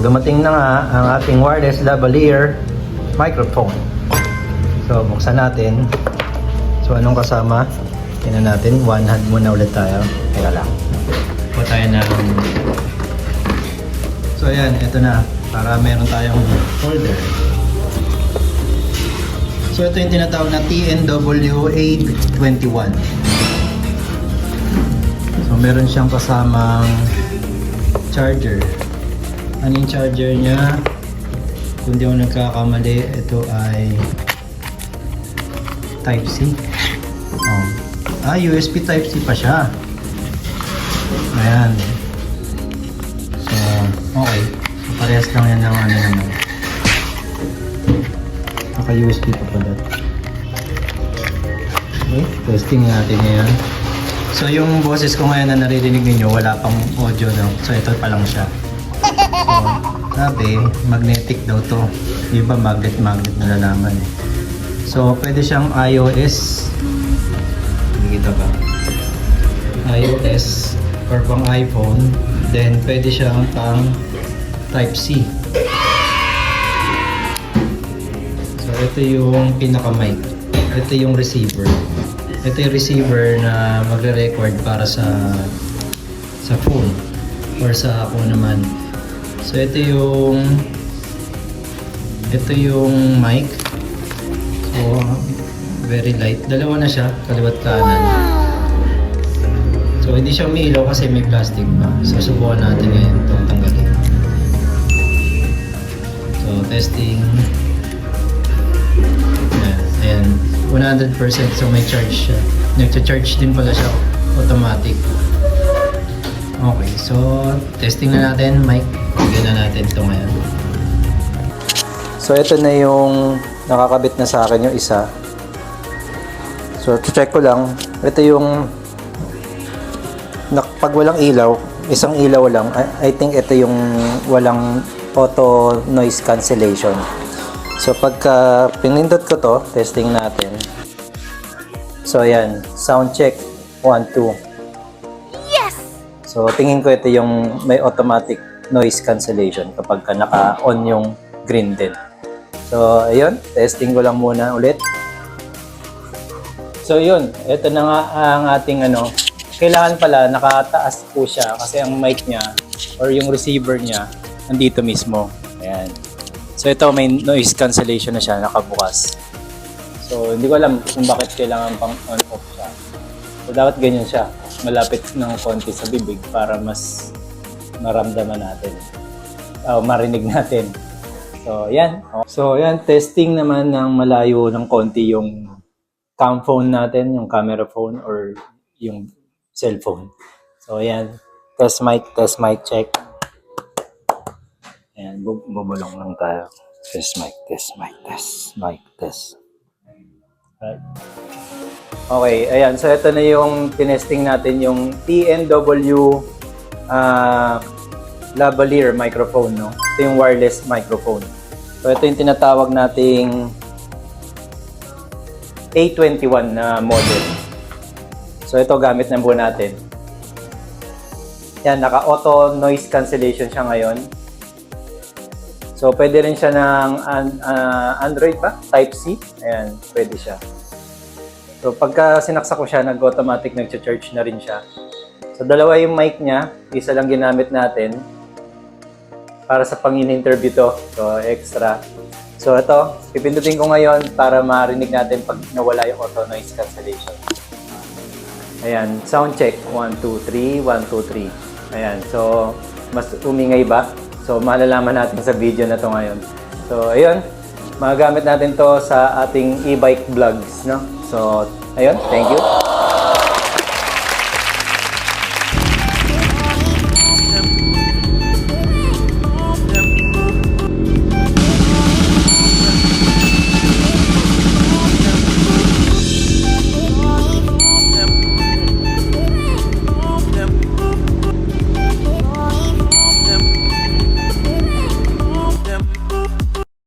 So dumating na nga ang ating wireless lavalier microphone. So buksan natin. So anong kasama? Tingnan natin. One hand muna ulit tayo. Teka lang. Po tayo ng... So ayan, ito na. Para meron tayong folder. So ito yung tinatawag na TNW821. So meron siyang kasamang charger. Ano yung charger niya? Kung di ako nagkakamali, ito ay Type-C. Oh. Ah, USB Type-C pa siya. Ayan. So, okay. So, parehas lang yan ng ano naman. Naka-USB pa pala. Okay, testing natin yan. So, yung boses ko ngayon na naririnig ninyo, wala pang audio, no? So, ito pa lang siya. Sabi, magnetic daw to. Di ba magnet-magnet na nalaman eh. So, pwede siyang iOS. Nakikita ba? iOS or pang iPhone. Then, pwede siyang pang Type-C. So, ito yung pinaka-mic. Ito yung receiver. Ito yung receiver na magre-record para sa sa phone or sa ako naman. So, ito yung ito yung mic. So, very light. Dalawa na siya, kaliwat kanan. So, hindi siya umiilaw kasi may plastic pa. So, subukan natin ngayon itong tanggalin. So, testing. Ayan, ayan. 100% so may charge siya. Nagcha-charge din pala siya automatic. Okay, so testing na natin. Mic, bigyan na natin ito ngayon. So, ito na yung nakakabit na sa akin yung isa. So, check ko lang. Ito yung pag walang ilaw, isang ilaw lang. I think ito yung walang auto noise cancellation. So, pagka pinindot ko to, testing natin. So, ayan. Sound check. 1, 2. So, tingin ko ito yung may automatic noise cancellation kapag ka naka-on yung green din. So, ayun. Testing ko lang muna ulit. So, yun. Ito na nga ang ating ano. Kailangan pala nakataas po siya kasi ang mic niya or yung receiver niya nandito mismo. Ayan. So, ito may noise cancellation na siya nakabukas. So, hindi ko alam kung bakit kailangan pang on-off siya. So, dapat ganyan siya. Malapit ng konti sa bibig para mas maramdaman natin. O marinig natin. So, yan. So, yan. Testing naman ng malayo ng konti yung cam phone natin, yung camera phone or yung cellphone. So, yan. Test mic, test mic check. Ayan, bu- bubulong lang tayo. Test mic, test mic, test mic, test. Right. Okay, ayan. So, ito na yung tinesting natin, yung TNW ah lavalier microphone, no? Ito yung wireless microphone. So, ito yung tinatawag nating A21 na model. So, ito gamit na po natin. Yan, naka-auto noise cancellation siya ngayon. So, pwede rin siya ng ah, Android ba? Type-C. Ayan, pwede siya. So, pagka sinaksak ko siya, nag-automatic nag-charge na rin siya. So, dalawa yung mic niya. Isa lang ginamit natin para sa pangin-interview to. So, extra. So, ito, pipindutin ko ngayon para marinig natin pag nawala yung auto noise cancellation. Ayan, sound check. 1, 2, 3, 1, 2, 3. Ayan, so, mas umingay ba? So, malalaman natin sa video na to ngayon. So, ayun, magagamit natin to sa ating e-bike vlogs, no? So, ayun, thank you.